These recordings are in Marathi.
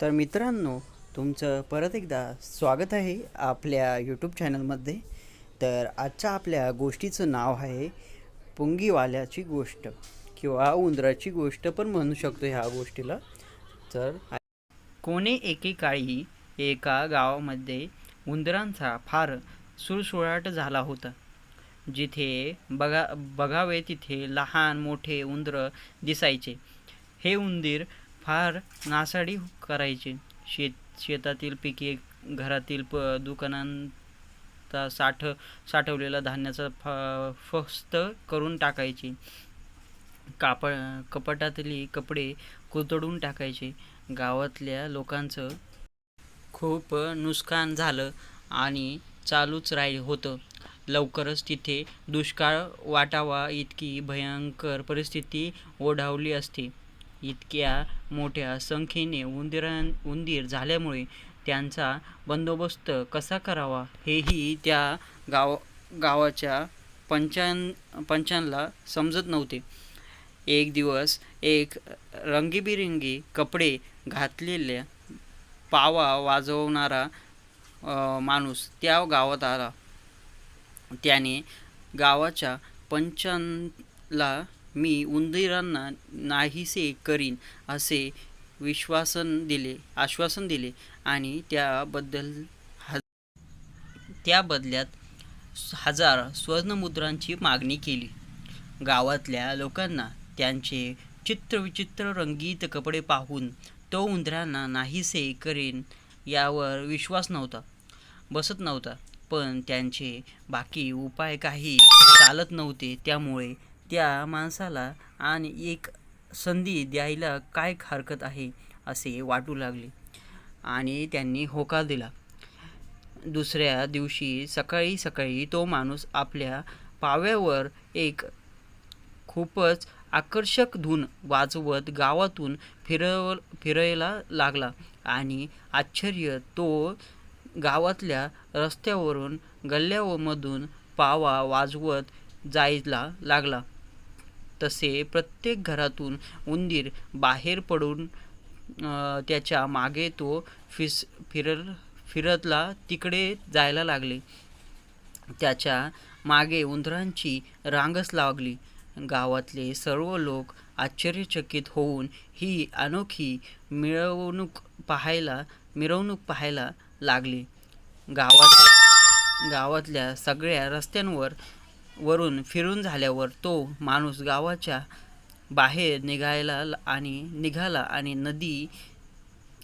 तर मित्रांनो तुमचं परत एकदा स्वागत आहे आपल्या यूट्यूब चॅनलमध्ये तर आजच्या आपल्या गोष्टीचं नाव आहे पुंगीवाल्याची गोष्ट किंवा उंदराची गोष्ट पण म्हणू शकतो ह्या गोष्टीला. तर कोणे एकेकाळी एका गावामध्ये उंदरांचा फार सुळसुळाट झाला होता. जिथे बघा बघावे तिथे लहान मोठे उंदरं दिसायचे. हे उंदीर फार नासाडी करायचे. शेत शेतातील पिके घरातील प दुकानांचा साठ साठवलेला धान्याचा फ फस्त करून टाकायचे. कापड कपाटातली कपडे कुतडून टाकायचे. गावातल्या लोकांचं खूप नुकसान झालं आणि चालूच राहील होतं. लवकरच तिथे दुष्काळ वाटावा इतकी भयंकर परिस्थिती ओढावली असते. इतक्या मोठ्या संख्येने उंदिरां उंदीर झाल्यामुळे त्यांचा बंदोबस्त कसा करावा? हेही त्या गाव गावाच्या पंचां पंचांना समजत नव्हते. एक दिवस एक रंगीबिरंगी कपडे घातलेल्या पावा वाजवणारा माणूस त्या गावात आला. त्याने गावाच्या पंचांला मी उंदिरांना नाहीसे करीन असे विश्वासन दिले आश्वासन दिले आणि त्याबद्दल ह त्या बदल्यात हजार स्वर्णमुद्रांची मागणी केली. गावातल्या लोकांना त्यांचे चित्रविचित्र रंगीत कपडे पाहून तो उंदरांना नाहीसे करेन यावर विश्वास नव्हता बसत नव्हता. पण त्यांचे बाकी उपाय काही चालत नव्हते त्यामुळे त्या माणसाला आणि एक संधी द्यायला काय हरकत आहे असे वाटू लागले. आणि त्यांनी होकार दिला. दुसऱ्या दिवशी सकाळी सकाळी तो माणूस आपल्या पाव्यावर एक खूपच आकर्षक धून वाजवत गावातून फिरव फिरायला लागला आणि आश्चर्य तो गावातल्या रस्त्यावरून गल्ल्यामधून पावा वाजवत जायला लागला. तसे प्रत्येक घरातून उंदीर बाहेर पडून त्याच्यामागे तो फिस फिरल फिरतला तिकडे जायला लागले. त्याच्यामागे उंदरांची रांगच लागली. गावातले सर्व लोक आश्चर्यचकित होऊन ही अनोखी मिरवणूक पाहायला मिरवणूक पाहायला लागली. गावात गावातल्या सगळ्या रस्त्यांवर वरून फिरून झाल्यावर तो माणूस गावाच्या बाहेर निघायला आणि निघाला आणि नदी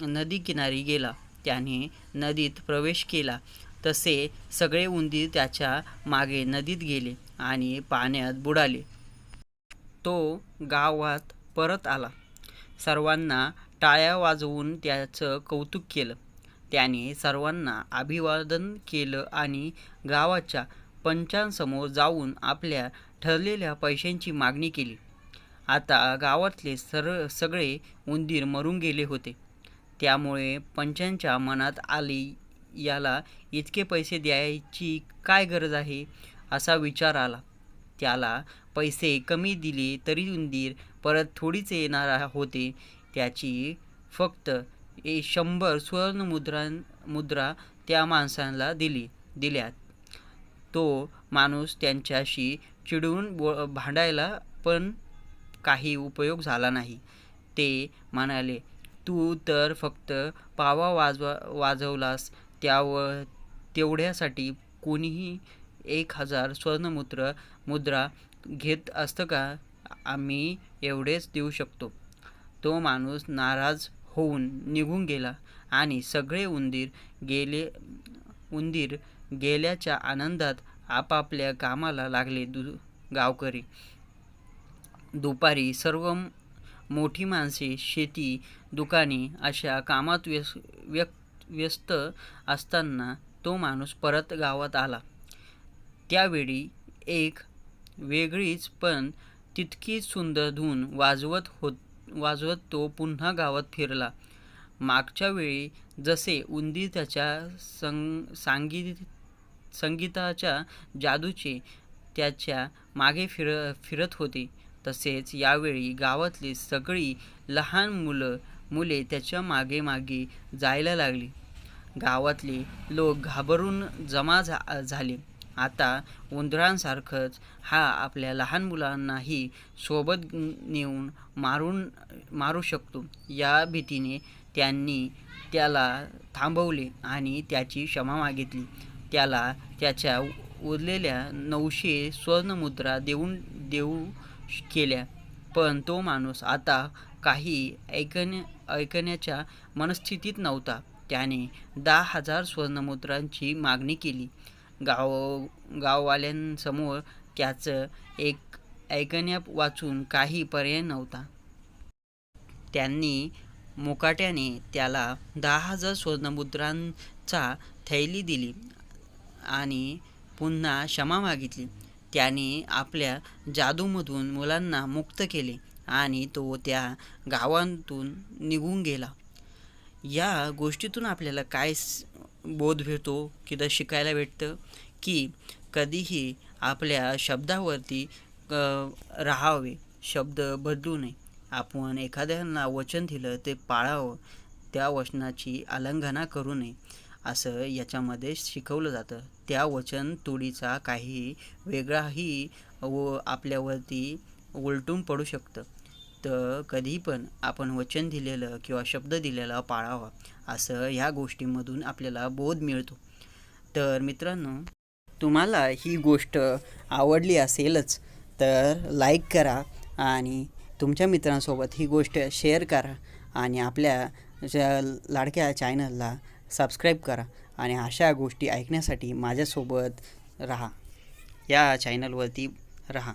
नदी किनारी गेला. त्याने नदीत प्रवेश केला. तसे सगळे उंदीर त्याच्यामागे नदीत गेले आणि पाण्यात बुडाले. तो गावात परत आला. सर्वांना टाळ्या वाजवून त्याचं कौतुक केलं. त्याने सर्वांना अभिवादन केलं आणि गावाच्या पंचांसमोर जाऊन आपल्या ठरलेल्या पैशांची मागणी केली. आता गावातले सर सगळे उंदीर मरून गेले होते. त्यामुळे पंचांच्या मनात आली याला इतके पैसे द्यायची काय गरज आहे? असा विचार आला. त्याला पैसे कमी दिले तरी उंदीर परत थोडीच येणार होते. त्याची फक्त ए शंभर सुवर्णमुद्रां मुद्रा त्या माणसाला दिली दिल्यात. तो माणूस त्यांच्याशी चिडून बो भांडायला पण काही उपयोग झाला नाही. ते म्हणाले तू तर फक्त पावा वाजवा वाजवलास. त्याव तेवढ्यासाठी कोणीही एक हजार स्वर्णमुद्र मुद्रा घेत असतं का? आम्ही एवढेच देऊ शकतो. तो माणूस नाराज होऊन निघून गेला आणि सगळे उंदीर गेले उंदीर गेल्याच्या आनंदात आपापल्या कामाला लागले दु गावकरी. दुपारी सर्व मोठी माणसे शेती दुकाने अशा कामात व्यस व्य व्यस्त असताना तो माणूस परत गावात आला. त्यावेळी एक वेगळीच पण तितकीच सुंदर धून वाजवत होत वाजवत तो पुन्हा गावात फिरला. मागच्या वेळी जसे उंदी त्याच्या संग सांगित संगीताच्या जादूचे त्याच्यामागे फिर फिरत होते. तसेच यावेळी गावातली सगळी लहान मुलं मुले त्याच्यामागे मागे जायला लागली. गावातले लोक घाबरून जमा झा झाले. आता उंदरांसारखंच हा आपल्या लहान मुलांनाही सोबत नेऊन मारून मारू शकतो. या भीतीने त्यांनी त्याला थांबवले आणि त्याची क्षमा मागितली. त्याला त्याच्या उरलेल्या नऊशे स्वर्णमुद्रा देऊन देऊ केल्या. पण तो माणूस आता काही ऐकण्या ऐकण्याच्या मनस्थितीत नव्हता. त्याने दहा हजार स्वर्णमुद्रांची मागणी केली. गाव गाववाल्यांसमोर त्याचं एक ऐकण्या वाचून काही पर्याय नव्हता. त्यांनी मुकाट्याने त्याला दहा हजार स्वर्णमुद्रांचा थैली दिली. आणि पुन्हा क्षमा मागितली. त्याने आपल्या जादूमधून मुलांना मुक्त केले आणि तो त्या गावांतून निघून गेला. या गोष्टीतून आपल्याला काय बोध भेटतो किंवा शिकायला भेटतं की कधीही आपल्या शब्दावरती राहावे शब्द बदलू नये. आपण एखाद्यांना वचन दिलं ते पाळावं त्या वचनाची आलंघना करू नये. असं याच्यामध्ये शिकवलं जातं. त्या वचन तोडीचा काही वेगळाही व आपल्यावरती उलटून पडू शकतं. तर कधी पण आपण वचन दिलेलं किंवा शब्द दिलेला पाळावा असं ह्या गोष्टीमधून आपल्याला बोध मिळतो. तर मित्रांनो तुम्हाला ही गोष्ट आवडली असेलच तर लाईक करा आणि तुमच्या मित्रांसोबत ही गोष्ट शेअर करा आणि आपल्या ज्या लाडक्या चॅनलला सबस्क्राईब करा आणि अशा गोष्टी ऐकण्यासाठी माझ्यासोबत राहा. या चॅनलवरती राहा.